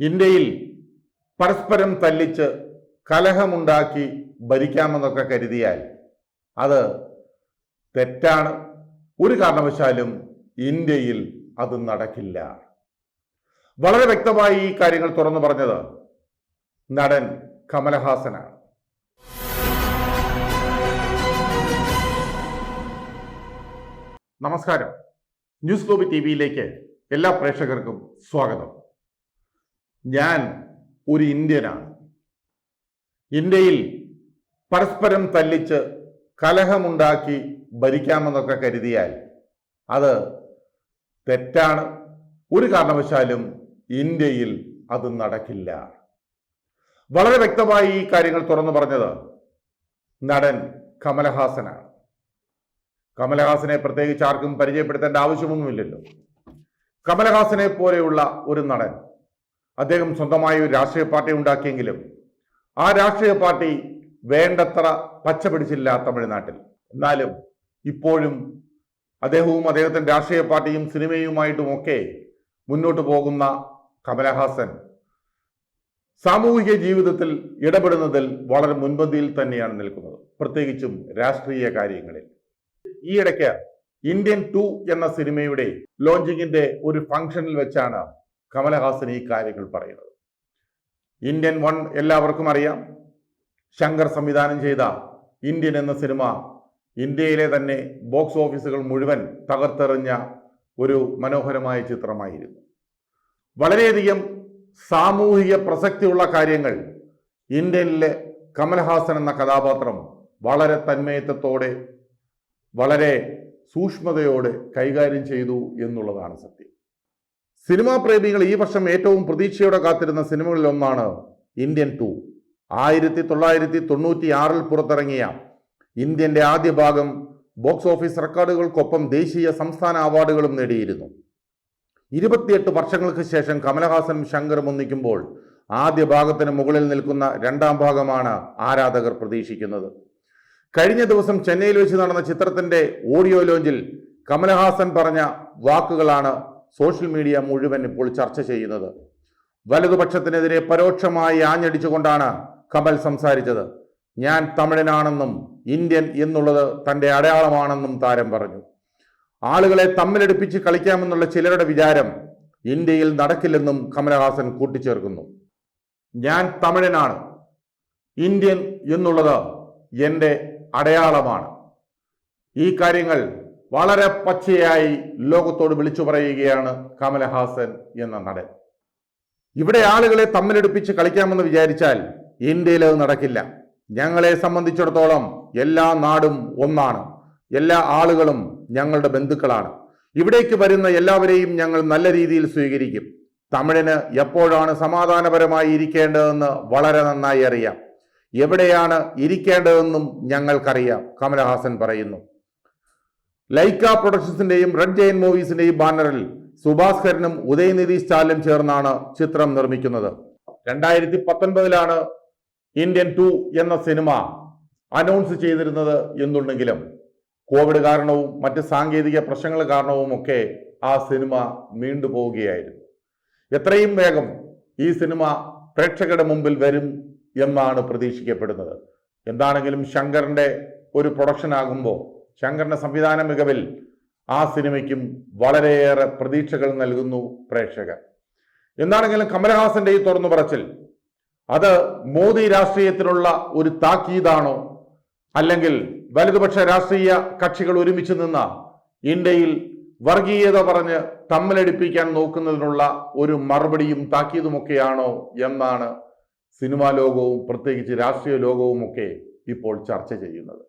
ഇന്ത്യയിൽ പരസ്പരം തല്ലിച്ച് കലഹമുണ്ടാക്കി ഭരിക്കാമെന്നൊക്കെ കരുതിയാൽ അത് തെറ്റാണ്. ഒരു കാരണവശാലും ഇന്ത്യയിൽ അത് നടക്കില്ല. വളരെ വ്യക്തമായി ഈ കാര്യങ്ങൾ തുറന്നു പറഞ്ഞത് നടൻ കമലഹാസനാണ്. നമസ്കാരം. ന്യൂസ് ലോബി ടി വിയിലേക്ക് എല്ലാ പ്രേക്ഷകർക്കും സ്വാഗതം. ഞാൻ ഒരു ഇന്ത്യനാണ്. ഇന്ത്യയിൽ പരസ്പരം തല്ലിച്ച് കലഹമുണ്ടാക്കി ഭരിക്കാമെന്നൊക്കെ കരുതിയാൽ അത് തെറ്റാണ്. ഒരു കാരണവശാലും ഇന്ത്യയിൽ അത് നടക്കില്ല. വളരെ വ്യക്തമായി ഈ കാര്യങ്ങൾ തുറന്നു പറഞ്ഞത് നടൻ കമലഹാസനാണ്. കമലഹാസനെ പ്രത്യേകിച്ച് ആർക്കും പരിചയപ്പെടുത്തേണ്ട ആവശ്യമൊന്നുമില്ലല്ലോ. കമലഹാസനെ പോലെയുള്ള ഒരു നടൻ അദ്ദേഹം സ്വന്തമായി ഒരു രാഷ്ട്രീയ പാർട്ടി ഉണ്ടാക്കിയെങ്കിലും ആ രാഷ്ട്രീയ പാർട്ടി വേണ്ടത്ര പച്ച പിടിച്ചില്ല തമിഴ്നാട്ടിൽ. എന്നാലും ഇപ്പോഴും അദ്ദേഹവും അദ്ദേഹത്തിന്റെ രാഷ്ട്രീയ പാർട്ടിയും സിനിമയുമായിട്ടുമൊക്കെ മുന്നോട്ട് പോകുന്ന കമലഹാസൻ സാമൂഹിക ജീവിതത്തിൽ ഇടപെടുന്നതിൽ വളരെ മുൻപന്തിയിൽ തന്നെയാണ് നിൽക്കുന്നത്. പ്രത്യേകിച്ചും രാഷ്ട്രീയ കാര്യങ്ങളിൽ. ഈയിടയ്ക്ക് ഇന്ത്യൻ ടു എന്ന സിനിമയുടെ ലോഞ്ചിങ്ങിന്റെ ഒരു ഫംഗ്ഷനിൽ വെച്ചാണ് കമലഹാസൻ ഈ കാര്യങ്ങൾ പറയുന്നത്. ഇന്ത്യൻ വൺ എല്ലാവർക്കും അറിയാം. ശങ്കർ സംവിധാനം ചെയ്ത ഇന്ത്യൻ എന്ന സിനിമ ഇന്ത്യയിലെ തന്നെ ബോക്സ് ഓഫീസുകൾ മുഴുവൻ തകർത്തെറിഞ്ഞ ഒരു മനോഹരമായ ചിത്രമായിരുന്നു. വളരെയധികം സാമൂഹിക പ്രസക്തിയുള്ള കാര്യങ്ങൾ ഇന്ത്യയിലെ കമൽഹാസൻ എന്ന കഥാപാത്രം വളരെ തന്മയത്വത്തോടെ വളരെ സൂക്ഷ്മതയോടെ കൈകാര്യം ചെയ്തു എന്നുള്ളതാണ് സത്യം. സിനിമാ പ്രേമികൾ ഈ വർഷം ഏറ്റവും പ്രതീക്ഷയോടെ കാത്തിരുന്ന സിനിമകളിൽ ഒന്നാണ് ഇന്ത്യൻ ടു. ആയിരത്തി തൊള്ളായിരത്തി തൊണ്ണൂറ്റി ആറിൽ പുറത്തിറങ്ങിയ ഇന്ത്യന്റെ ആദ്യ ഭാഗം ബോക്സ് ഓഫീസ് റെക്കോർഡുകൾക്കൊപ്പം ദേശീയ സംസ്ഥാന അവാർഡുകളും നേടിയിരുന്നു. ഇരുപത്തിയെട്ട് വർഷങ്ങൾക്ക് ശേഷം കമലഹാസനും ശങ്കറും ഒന്നിക്കുമ്പോൾ ആദ്യ ഭാഗത്തിന് മുകളിൽ നിൽക്കുന്ന രണ്ടാം ഭാഗമാണ് ആരാധകർ പ്രതീക്ഷിക്കുന്നത്. കഴിഞ്ഞ ദിവസം ചെന്നൈയിൽ വെച്ച് നടന്ന ചിത്രത്തിന്റെ ഓഡിയോ ലോഞ്ചിൽ കമലഹാസൻ പറഞ്ഞ വാക്കുകളാണ് സോഷ്യൽ മീഡിയ മുഴുവൻ ഇപ്പോൾ ചർച്ച ചെയ്യുന്നത്. വലതുപക്ഷത്തിനെതിരെ പരോക്ഷമായി ആഞ്ഞടിച്ചുകൊണ്ടാണ് കമൽ സംസാരിച്ചത്. ഞാൻ തമിഴനാണെന്നും ഇന്ത്യൻ എന്നുള്ളത് തന്റെ അടയാളമാണെന്നും താരം പറഞ്ഞു. ആളുകളെ തമ്മിലടുപ്പിച്ച് കളിക്കാമെന്നുള്ള ചിലരുടെ വിചാരം ഇന്ത്യയിൽ നടക്കില്ലെന്നും കമലഹാസൻ കൂട്ടിച്ചേർക്കുന്നു. ഞാൻ തമിഴനാണ്. ഇന്ത്യൻ എന്നുള്ളത് എന്റെ അടയാളമാണ്. ഈ കാര്യങ്ങൾ വളരെ പച്ചയായി ലോകത്തോട് വിളിച്ചു പറയുകയാണ് കമലഹാസൻ എന്ന നടൻ. ഇവിടെ ആളുകളെ തമ്മിലെടുപ്പിച്ച് കളിക്കാമെന്ന് വിചാരിച്ചാൽ ഇന്ത്യയിൽ അത് നടക്കില്ല. ഞങ്ങളെ സംബന്ധിച്ചിടത്തോളം എല്ലാ നാടും ഒന്നാണ്. എല്ലാ ആളുകളും ഞങ്ങളുടെ ബന്ധുക്കളാണ്. ഇവിടേക്ക് വരുന്ന എല്ലാവരെയും ഞങ്ങൾ നല്ല രീതിയിൽ സ്വീകരിക്കും. തമിഴിന് എപ്പോഴാണ് സമാധാനപരമായി ഇരിക്കേണ്ടതെന്ന് വളരെ നന്നായി അറിയാം. എവിടെയാണ് ഇരിക്കേണ്ടതെന്നും ഞങ്ങൾക്കറിയാം കമലഹാസൻ പറയുന്നു. ലൈക്ക പ്രൊഡക്ഷൻസിന്റെയും റെഡ് ജയൻ മൂവീസിന്റെയും ബാനറിൽ സുഭാസ്കരനും ഉദയനിധി സ്റ്റാലിനും ചേർന്നാണ് ചിത്രം നിർമ്മിക്കുന്നത്. രണ്ടായിരത്തി പത്തൊൻപതിലാണ് ഇന്ത്യൻ ടു എന്ന സിനിമ അനൗൺസ് ചെയ്തിരുന്നത് എന്നുണ്ടെങ്കിലും കോവിഡ് കാരണവും മറ്റ് സാങ്കേതിക പ്രശ്നങ്ങൾ കാരണവും ഒക്കെ ആ സിനിമ നീണ്ടുപോവുകയായിരുന്നു എത്രയും വേഗം ഈ സിനിമ പ്രേക്ഷകരുടെ മുമ്പിൽ വരും എന്നാണ് പ്രതീക്ഷിക്കപ്പെടുന്നത്. എന്താണെങ്കിലും ശങ്കറിന്റെ ഒരു പ്രൊഡക്ഷൻ ആകുമ്പോൾ ശങ്കറിന്റെ സംവിധാന മികവിൽ ആ സിനിമയ്ക്കും വളരെയേറെ പ്രതീക്ഷകൾ നൽകുന്നു പ്രേക്ഷകർ. എന്താണെങ്കിലും കമലഹാസന്റെ ഈ തുറന്നു പറച്ചിൽ അത് മോദി രാഷ്ട്രീയത്തിനുള്ള ഒരു താക്കീതാണോ? അല്ലെങ്കിൽ വലതുപക്ഷ രാഷ്ട്രീയ കക്ഷികൾ ഒരുമിച്ച് നിന്ന ഇന്ത്യയിൽ വർഗീയത പറഞ്ഞ് തമ്മിലടിപ്പിക്കാൻ നോക്കുന്നതിനുള്ള ഒരു മറുപടിയും താക്കീതുമൊക്കെയാണോ എന്നാണ് സിനിമാ ലോകവും പ്രത്യേകിച്ച് രാഷ്ട്രീയ ലോകവും ഒക്കെ ഇപ്പോൾ ചർച്ച ചെയ്യുന്നത്.